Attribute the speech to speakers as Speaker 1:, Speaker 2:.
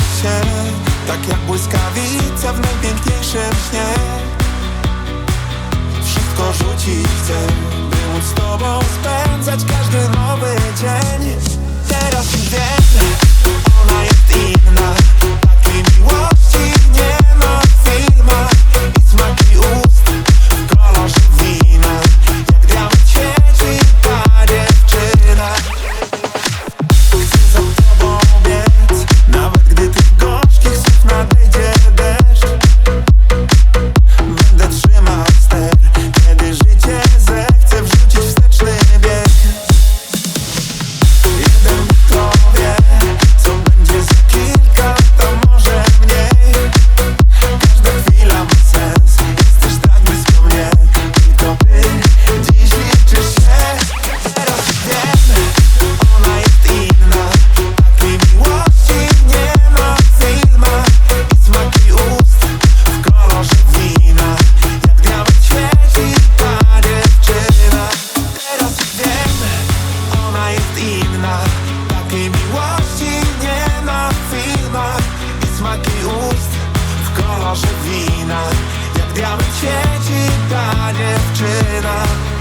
Speaker 1: Się Tak jak błyskawica w najpiękniejszym śnie. Wszystko rzucić chcę By móc z tobą spędzać każdy Takiej miłości nie ma w filmach. I smaki ust w kolorze wina. Jak diament świeci ta dziewczyna.